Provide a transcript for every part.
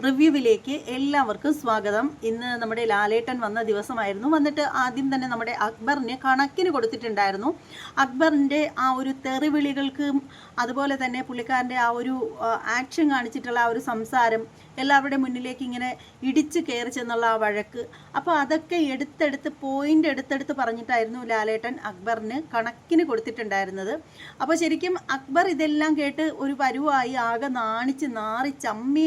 റിവ്യൂവിലേക്ക് എല്ലാവർക്കും സ്വാഗതം. ഇന്ന് നമ്മുടെ ലാലേട്ടൻ വന്ന ദിവസമായിരുന്നു. വന്നിട്ട് ആദ്യം തന്നെ നമ്മുടെ അക്ബറിന് കണക്കിന് കൊടുത്തിട്ടുണ്ടായിരുന്നു. അക്ബറിന്റെ ആ ഒരു തെറിവിളികൾക്കും അതുപോലെ തന്നെ പുള്ളിക്കാരന്റെ ആ ഒരു ആക്ഷൻ കാണിച്ചിട്ടുള്ള ആ ഒരു സംസാരം എല്ലാവരുടെ മുന്നിലേക്ക് ഇങ്ങനെ ഇടിച്ച് കയറി ചെന്നുള്ള ആ വഴക്ക്. അപ്പോൾ അതൊക്കെ എടുത്തെടുത്ത് പോയിന്റ് എടുത്തെടുത്ത് പറഞ്ഞിട്ടായിരുന്നു ലാലേട്ടൻ അക്ബറിന് കണക്കിന് കൊടുത്തിട്ടുണ്ടായിരുന്നത്. അപ്പോൾ ശരിക്കും അക്ബർ ഇതെല്ലാം കേട്ട് ഒരു പരുവായി ആകെ നാണിച്ച് നാറി ചമ്മി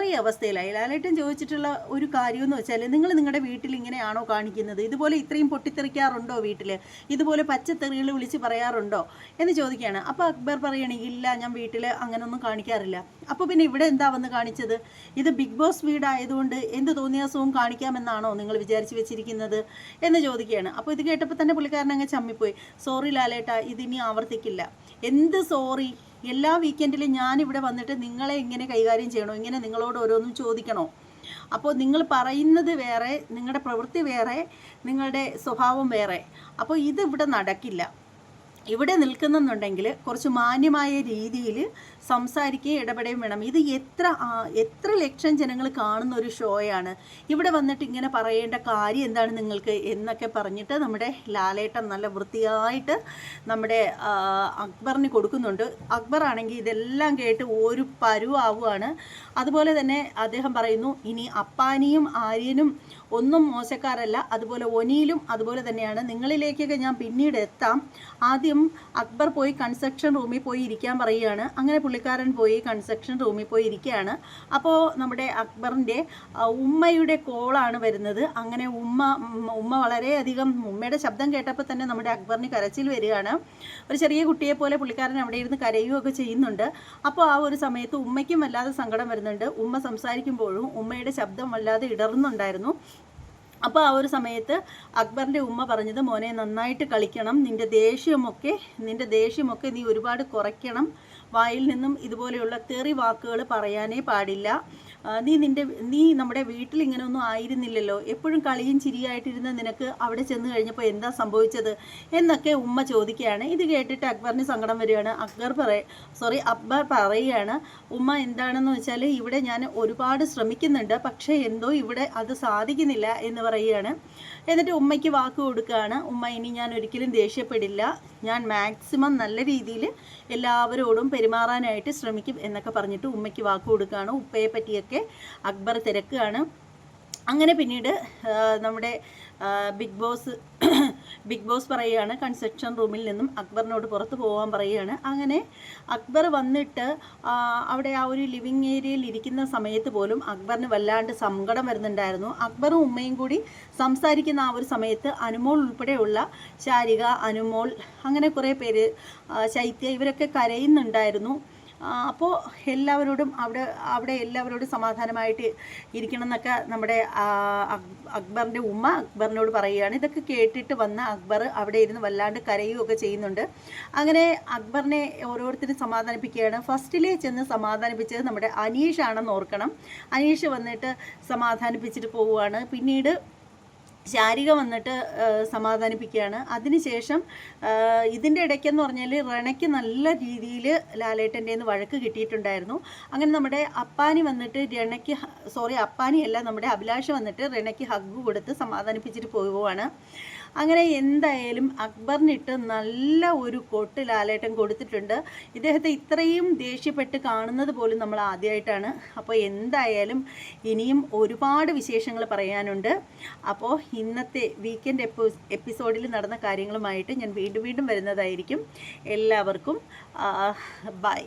വിളറിയ അവസ്ഥയിലായി ലാലേട്ടൻ ചോദിച്ചിട്ടുള്ള ഒരു കാര്യം എന്ന് വെച്ചാൽ നിങ്ങൾ നിങ്ങളുടെ വീട്ടിൽ ഇങ്ങനെയാണോ കാണിക്കുന്നത്? ഇതുപോലെ ഇത്രയും പൊട്ടിത്തെറിക്കാറുണ്ടോ വീട്ടിൽ ഇതുപോലെ പച്ചത്തെറികൾ വിളിച്ച് പറയാറുണ്ടോ? എന്ന് ചോദിക്കുകയാണ്. അപ്പോൾ അക്ബർ പറയുകയാണെങ്കിൽ ഇല്ല ഞാൻ വീട്ടിൽ അങ്ങനൊന്നും കാണിക്കാറില്ല. അപ്പോൾ പിന്നെ ഇവിടെ എന്താ വന്ന് കാണിച്ചത്? ഇത് ബിഗ് ബോസ് വീടായതുകൊണ്ട് എന്ത് തോന്നിയാസവും കാണിക്കാമെന്നാണോ നിങ്ങൾ വിചാരിച്ച് വെച്ചിരിക്കുന്നത്? എന്ന് ചോദിക്കുകയാണ്. അപ്പോൾ ഇത് കേട്ടപ്പോൾ തന്നെ പുള്ളിക്കാരൻ അങ്ങ് ചമ്മിപ്പോയി. സോറി ലാലേട്ട ഇതിനി ആവർത്തിക്കില്ല. എന്ത് സോറി? എല്ലാ വീക്കെൻഡിലും ഞാൻ ഞാനിവിടെ വന്നിട്ട് നിങ്ങളെ ഇങ്ങനെ കൈകാര്യം ചെയ്യണോ ഇങ്ങനെ നിങ്ങളോട് ഓരോന്നും ചോദിക്കണോ? അപ്പോൾ നിങ്ങൾ പറയുന്നത് വേറെ നിങ്ങളുടെ പ്രവൃത്തി വേറെ നിങ്ങളുടെ സ്വഭാവം വേറെ. അപ്പോൾ ഇത് ഇവിടെ നടക്കില്ല. ഇവിടെ നിൽക്കുന്നുണ്ടെങ്കിൽ കുറച്ച് മാന്യമായ രീതിയിൽ സംസാരിക്കുകയും ഇടപെടുകയും വേണം. ഇത് എത്ര എത്ര ലക്ഷം ജനങ്ങൾ കാണുന്ന ഒരു ഷോയാണ്. ഇവിടെ വന്നിട്ട് ഇങ്ങനെ പറയേണ്ട കാര്യം എന്താണ് നിങ്ങൾക്ക് എന്നൊക്കെ പറഞ്ഞിട്ട് നമ്മുടെ ലാലേട്ടൻ നല്ല വൃത്തിയായിട്ട് നമ്മുടെ അക്ബറിന് കൊടുക്കുന്നുണ്ട്. അക്ബർ ആണെങ്കിൽ ഇതെല്ലാം കേട്ട് ഒരു പരുവാവുകയാണ്. അതുപോലെ തന്നെ അദ്ദേഹം പറയുന്നു ഇനി അപ്പാനിയും ആര്യനും ഒന്നും മോശക്കാരല്ല. അതുപോലെ ഒനിയിലും അതുപോലെ തന്നെയാണ്. നിങ്ങളിലേക്കൊക്കെ ഞാൻ പിന്നീട് എത്താം. ആദ്യം അക്ബർ പോയി കൺസ്ട്രക്ഷൻ റൂമിൽ പോയി ഇരിക്കാൻ പറയുകയാണ്. അങ്ങനെ പുള്ളിക്കാരൻ പോയി കൺസ്ട്രക്ഷൻ റൂമിൽ പോയി ഇരിക്കുകയാണ്. അപ്പോൾ നമ്മുടെ അക്ബറിന്റെ ഉമ്മയുടെ കോളാണ് വരുന്നത്. അങ്ങനെ ഉമ്മ ഉമ്മ വളരെയധികം ഉമ്മയുടെ ശബ്ദം കേട്ടപ്പോൾ തന്നെ നമ്മുടെ അക്ബറിന് കരച്ചിൽ വരികയാണ്. ഒരു ചെറിയ കുട്ടിയെ പോലെ പുള്ളിക്കാരൻ അവിടെ ഇരുന്ന് കരയുകയൊക്കെ ചെയ്യുന്നുണ്ട്. അപ്പോൾ ആ ഒരു സമയത്ത് ഉമ്മയ്ക്കും വല്ലാതെ സങ്കടം വരുന്നുണ്ട്. ഉമ്മ സംസാരിക്കുമ്പോഴും ഉമ്മയുടെ ശബ്ദം വല്ലാതെ ഇടറുന്നുണ്ടായിരുന്നു. അപ്പോൾ ആ ഒരു സമയത്ത് അക്ബറിന്റെ ഉമ്മ പറഞ്ഞത് മോനെ നന്നായിട്ട് കളിക്കണം. നിന്റെ ദേഷ്യമൊക്കെ നിന്റെ ദേഷ്യമൊക്കെ നീ ഒരുപാട് കുറയ്ക്കണം. വായിൽ നിന്നും ഇതുപോലെയുള്ള തെറി വാക്കുകൾ പറയാനേ പാടില്ല. നീ നിന്റെ നീ നമ്മുടെ വീട്ടിൽ ഇങ്ങനെ ഒന്നും ആയിരുന്നില്ലല്ലോ. എപ്പോഴും കളിയും ചിരിയായിട്ടിരുന്ന നിനക്ക് അവിടെ ചെന്ന് കഴിഞ്ഞപ്പോൾ എന്താ സംഭവിച്ചത് എന്നൊക്കെ ഉമ്മ ചോദിക്കുകയാണ്. ഇത് കേട്ടിട്ട് അക്ബറിന് സങ്കടം വരികയാണ്. അക്ബർ പറ സോറി അക്ബർ പറയുകയാണ് ഉമ്മ എന്താണെന്ന് വെച്ചാൽ ഇവിടെ ഞാൻ ഒരുപാട് ശ്രമിക്കുന്നുണ്ട്. പക്ഷേ എന്തോ ഇവിടെ അത് സാധിക്കുന്നില്ല എന്ന് പറയുകയാണ്. എന്നിട്ട് ഉമ്മയ്ക്ക് വാക്ക് കൊടുക്കുകയാണ്. ഉമ്മ ഇനി ഞാൻ ഒരിക്കലും ദേഷ്യപ്പെടില്ല. ഞാൻ മാക്സിമം നല്ല രീതിയിൽ എല്ലാവരോടും പെരുമാറാനായിട്ട് ശ്രമിക്കും എന്നൊക്കെ പറഞ്ഞിട്ട് ഉമ്മയ്ക്ക് വാക്ക് കൊടുക്കുകയാണ്. ഉപ്പയെ പറ്റിയൊക്കെ അക്ബർ തിരക്കുകയാണ്. അങ്ങനെ പിന്നീട് നമ്മുടെ ബിഗ് ബോസ് ബിഗ് ബോസ് പറയുകയാണ് കൺസെപ്ഷൻ റൂമിൽ നിന്നും അക്ബറിനോട് പുറത്ത് പോകാൻ പറയുകയാണ്. അങ്ങനെ അക്ബർ വന്നിട്ട് അവിടെ ആ ഒരു ലിവിങ് ഏരിയയിൽ ഇരിക്കുന്ന സമയത്ത് പോലും അക്ബറിന് വല്ലാണ്ട് സങ്കടം വരുന്നുണ്ടായിരുന്നു. അക്ബറും ഉമ്മയും കൂടി സംസാരിക്കുന്ന ആ ഒരു സമയത്ത് അനുമോൾ ഉൾപ്പെടെയുള്ള ശാരിക അനുമോൾ അങ്ങനെ കുറേ പേര് ശൈത്യ ഇവരൊക്കെ കരയുന്നുണ്ടായിരുന്നു. അപ്പോൾ എല്ലാവരോടും അവിടെ അവിടെ എല്ലാവരോടും സമാധാനമായിട്ട് ഇരിക്കണം എന്നൊക്കെ നമ്മുടെ അക്ബറിന്റെ ഉമ്മ അക്ബറിനോട് പറയുകയാണ്. ഇതൊക്കെ കേട്ടിട്ട് വന്ന അക്ബർ അവിടെ ഇരുന്ന് വല്ലാണ്ട് കരയുകയൊക്കെ ചെയ്യുന്നുണ്ട്. അങ്ങനെ അക്ബറിനെ ഓരോരുത്തരും സമാധാനിപ്പിക്കുകയാണ്. ഫസ്റ്റിലേ ചെന്ന് സമാധാനിപ്പിച്ചത് നമ്മുടെ അനീഷാണെന്ന് ഓർക്കണം. അനീഷ് വന്നിട്ട് സമാധാനിപ്പിച്ചിട്ട് പോവുകയാണ്. പിന്നീട് ശാരിക വന്നിട്ട് സമാധാനിപ്പിക്കുകയാണ്. അതിനുശേഷം ഇതിന്റെ ഇടയ്ക്കെന്ന് പറഞ്ഞാൽ റണയ്ക്ക് നല്ല രീതിയിൽ ലാലേട്ടന്റെ നിന്ന് വഴക്ക് കിട്ടിയിട്ടുണ്ടായിരുന്നു. അങ്ങനെ നമ്മുടെ അപ്പാനി വന്നിട്ട് രണയ്ക്ക് സോറി അപ്പാനി അല്ല നമ്മുടെ അഭിലാഷ് വന്നിട്ട് റണയ്ക്ക് ഹഗ് കൊടുത്ത് സമാധാനിപ്പിച്ചിട്ട് പോവുകയാണ് അങ്ങനെ എന്തായാലും അക്ബറിനിട്ട് നല്ല ഒരു കൊട്ട് ലാലേട്ടൻ കൊടുത്തിട്ടുണ്ട്. ഇദ്ദേഹത്തെ ഇത്രയും ദേഷ്യപ്പെട്ട് കാണുന്നത് പോലും നമ്മൾ ആദ്യമായിട്ടാണ് അപ്പോൾ എന്തായാലും ഇനിയും ഒരുപാട് വിശേഷങ്ങൾ പറയാനുണ്ട്. അപ്പോൾ ഇന്നത്തെ വീക്കെൻഡ് എപ്പോ എപ്പിസോഡിൽ നടന്ന കാര്യങ്ങളുമായിട്ട് ഞാൻ വീണ്ടും വീണ്ടും വരുന്നതായിരിക്കും. എല്ലാവർക്കും ബൈ